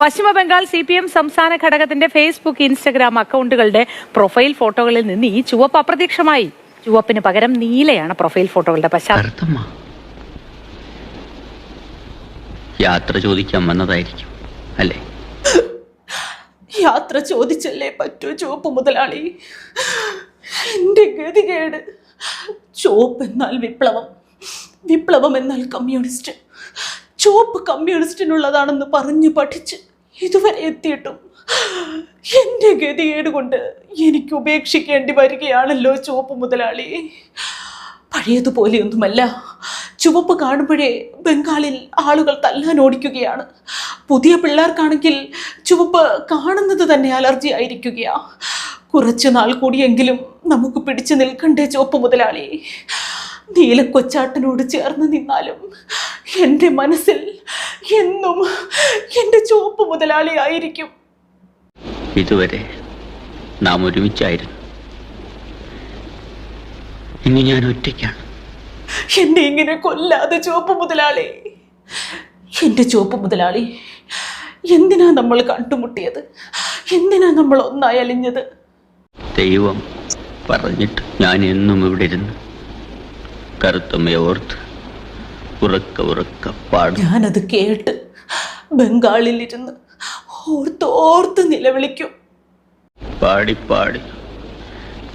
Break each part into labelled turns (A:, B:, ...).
A: പശ്ചിമ Bengal C P M സംസ്ഥാന ഘടകത്തിന്റെ Facebook Instagram അക്കൗണ്ടുകളുടെ പ്രൊഫൈൽ ഫോട്ടോകളിൽ നിന്ന് ഈ ചുവപ്പ് അപ്രത്യക്ഷമായി. ചുവപ്പിന് പകരം നീലയാണ് പ്രൊഫൈൽ ഫോട്ടോകളുടെ പശ്ചാത്തലം.
B: യാത്ര ചോദിക്കാൻ വന്നതായിരിക്കും അല്ലേ?
C: യാത്ര ചോദിച്ചല്ലേ പറ്റൂ ചുവപ്പ് മുതലാളി? എന്റെ ഗതികേട്. ചുവപ്പ് എന്നാൽ വിപ്ലവം. വിപ്ലവം എന്നാൽ കമ്മ്യൂണിസ്റ്റ്. ചുവപ്പ് കമ്മ്യൂണിസ്റ്റിനുള്ളതാണെന്ന് പറഞ്ഞു പഠിച്ച് ഇതുവരെ എത്തിയിട്ടും എന്റെ ഗതികേട് കൊണ്ട് എനിക്ക് ഉപേക്ഷിക്കേണ്ടി വരികയാണല്ലോ ചുവപ്പ് മുതലാളി. പഴയതുപോലെയൊന്നുമല്ല. ചുവപ്പ് കാണുമ്പോഴേ ബംഗാളിൽ ആളുകൾ തല്ലാൻ ഓടിക്കുകയാണ്. പുതിയ പിള്ളേർക്കാണെങ്കിൽ ചുവപ്പ് കാണുന്നത് തന്നെ അലർജി ആയിരിക്കുകയാണ് കുറച്ചു നാൾ കൂടിയെങ്കിലും നമുക്ക് പിടിച്ചു നിൽക്കണ്ടേ ചുവപ്പ് മുതലാളി. നീലക്കൊച്ചാട്ടനോട് ചേർന്ന് നിന്നാലും എന്റെ മനസ്സിൽ എന്നും എന്റെ ചുവപ്പ് മുതലാളിയായിരിക്കും.
B: ഇതുവരെ നാം ഒരുമിച്ചായിരുന്നു. ഇനി ഞാൻ ഒറ്റയ്ക്കാണ്.
C: എന്നെ ഇങ്ങനെ കൊല്ലാതെ ചുവപ്പ് മുതലാളി. എന്റെ ചുവപ്പ് മുതലാളി എന്തിനാ നമ്മൾ കണ്ടുമുട്ടിയത്? എന്തിനാ നമ്മൾ ഒന്നായി അലിഞ്ഞത്?
B: ദൈവം പറഞ്ഞിട്ട് ഞാൻ എന്നും ഇവിടെ ഇരുന്ന്. കറുത്തമ്മയെ ഓർത്ത് ഉറക്ക ഉറക്ക പാടും.
C: ഞാനത് കേട്ട് ബംഗാളിലിരുന്ന് ഓർത്ത് ഓർത്ത് നിലവിളിക്കും.
B: പാടി പാടി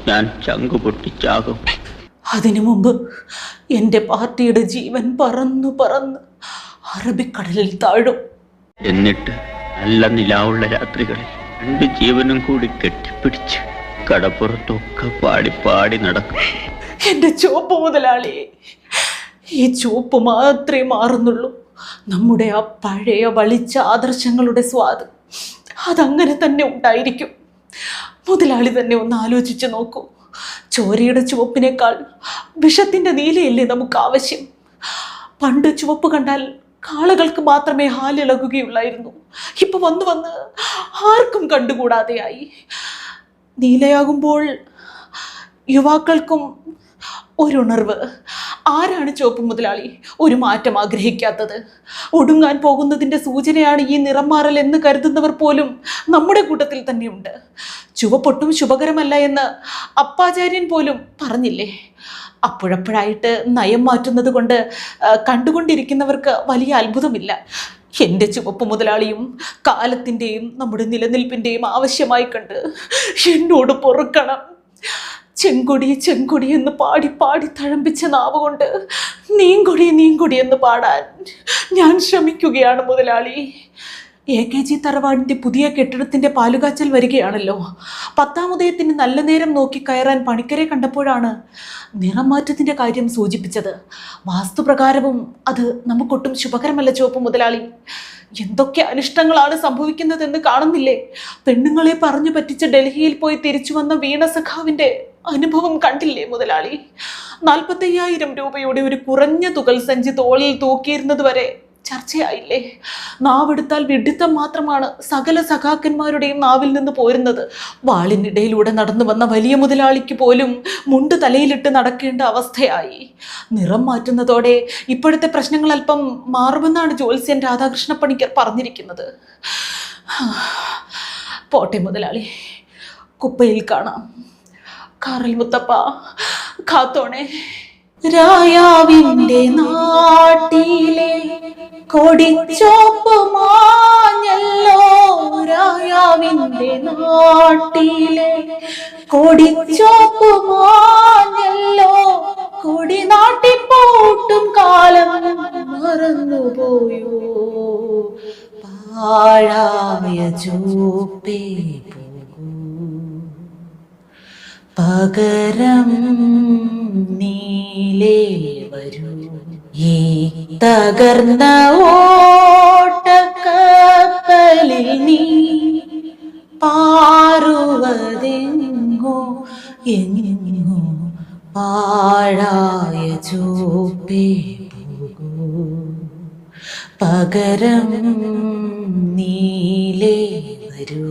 B: ഞാൻ ചങ്കു പൊട്ടിച്ചാകും.
C: അതിനു മുമ്പ് എന്റെ പാർട്ടിയുടെ ജീവൻ പറന്നു പറന്ന് അറബിക്കടലിൽ താഴും.
B: എന്നിട്ട് നല്ല നിലാവുള്ള രാത്രികളിൽ രണ്ട് ജീവനും കൂടി കെട്ടിപ്പിടിച്ച് കടപ്പുറത്തൊക്കെ പാടി പാടി നടക്കും.
C: എന്റെ ചുവപ്പ് മുതലാളി ഈ ചുവപ്പ് മാത്രമേ മാറുന്നുള്ളൂ. നമ്മുടെ ആ പഴയ വളിച്ച ആദർശങ്ങളുടെ സ്വാദ് അതങ്ങനെ തന്നെ ഉണ്ടായിരിക്കും. മുതലാളി തന്നെ ഒന്ന് ആലോചിച്ച് നോക്കൂ. ചോരയുടെ ചുവപ്പിനേക്കാൾ വിഷത്തിന്റെ നീലയല്ലേ നമുക്ക് ആവശ്യം? പണ്ട് ചുവപ്പ് കണ്ടാൽ കാളകൾക്ക് മാത്രമേ ഹാലിളകുകയുള്ളായിരുന്നു. ഇപ്പൊ വന്നു വന്ന് ആർക്കും കണ്ടുകൂടാതെയായി. നീലയാകുമ്പോൾ യുവാക്കൾക്കും ഒരു ഉണർവ് ആരാണ് ചുവപ്പ് മുതലാളി? ഒരു മാറ്റം ആഗ്രഹിക്കാത്തത്. ഒടുങ്ങാൻ പോകുന്നതിന്റെ സൂചനയാണ് ഈ നിറം മാറൽ എന്ന് കരുതുന്നവർ പോലും നമ്മുടെ കൂട്ടത്തിൽ തന്നെയുണ്ട്. ചുവപ്പൊട്ടും ശുഭകരമല്ല എന്ന് അപ്പാചാര്യൻ പോലും പറഞ്ഞില്ലേ? അപ്പോഴപ്പോഴായിട്ട് നയം മാറ്റുന്നത് കൊണ്ട് കണ്ടുകൊണ്ടിരിക്കുന്നവർക്ക് വലിയ അത്ഭുതമില്ല. എന്റെ ചുവപ്പ് മുതലാളിയും കാലത്തിന്റെയും നമ്മുടെ നിലനിൽപ്പിന്റെയും ആവശ്യമായി കണ്ട് എന്നോട് പൊറുക്കണം. ചെങ്കൊടി ചെങ്കൊടി എന്ന് പാടി പാടി തഴമ്പിച്ച നാവ് കൊണ്ട് നീങ്കൊടി നീങ്കൊടി എന്ന് പാടാൻ ഞാൻ ശ്രമിക്കുകയാണ് മുതലാളി. എ കെ ജി തറവാടിന്റെ പുതിയ കെട്ടിടത്തിന്റെ പാലുകാച്ചൽ വരികയാണല്ലോ. പത്താം ഉദയത്തിന് നല്ല നേരം നോക്കി കയറാൻ പണിക്കരെ കണ്ടപ്പോഴാണ് നിറം മാറ്റത്തിന്റെ കാര്യം സൂചിപ്പിച്ചത്. വാസ്തുപ്രകാരവും അത് നമുക്കൊട്ടും ശുഭകരമല്ല ചുവപ്പ് മുതലാളി. എന്തൊക്കെ അനിഷ്ടങ്ങളാണ് സംഭവിക്കുന്നതെന്ന് കാണുന്നില്ലേ? പെണ്ണുങ്ങളെ പറഞ്ഞു പറ്റിച്ച് ഡൽഹിയിൽ പോയി തിരിച്ചു വന്ന വീണ സഖാവിന്റെ അനുഭവം കണ്ടില്ലേ മുതലാളി? നാൽപ്പത്തയ്യായിരം രൂപയുടെ ഒരു കുറഞ്ഞ തുകൽ സഞ്ചി തോളിൽ തൂക്കിയിരുന്നത് വരെ ചർച്ചയായില്ലേ? നാവെടുത്താൽ വിഡിത്തം മാത്രമാണ് സകല സഖാക്കന്മാരുടെയും നാവിൽ നിന്ന് പോരുന്നത്. വാളിനിടയിലൂടെ നടന്നു വന്ന വലിയ മുതലാളിക്ക് പോലും മുണ്ട് തലയിലിട്ട് നടക്കേണ്ട അവസ്ഥയായി. നിറം മാറ്റുന്നതോടെ ഇപ്പോഴത്തെ പ്രശ്നങ്ങൾ അല്പം മാറുമെന്നാണ് ജ്യോത്സ്യൻ രാധാകൃഷ്ണ പണിക്കർ പറഞ്ഞിരിക്കുന്നത്. പോട്ടെ മുതലാളി കുപ്പയിൽ കാണാം. കാറൽ മുത്തപ്പ കാത്തോണേ. രായാവിന്റെ നാട്ടിലെ കൊടിച്ചോപ്പ് മാഞ്ഞല്ലോ നാട്ടിലെ. കൊടിച്ചോപ്പ് മാഞ്ഞല്ലോ കൊടി നാട്ടിപ്പോട്ടും കാലം മറന്നുപോയോ. പാഴായ ചോപ്പേ പോകൂ. പകരം നീലേ വരൂ. ഈ തകർന്ന ഓട്ടക്കപ്പലിൽ നീ പാറുവതെങ്ങോ എങ്ങോ പാഴായ ചോപ്പേ പോകൂ. പകരം നീലേ വരൂ.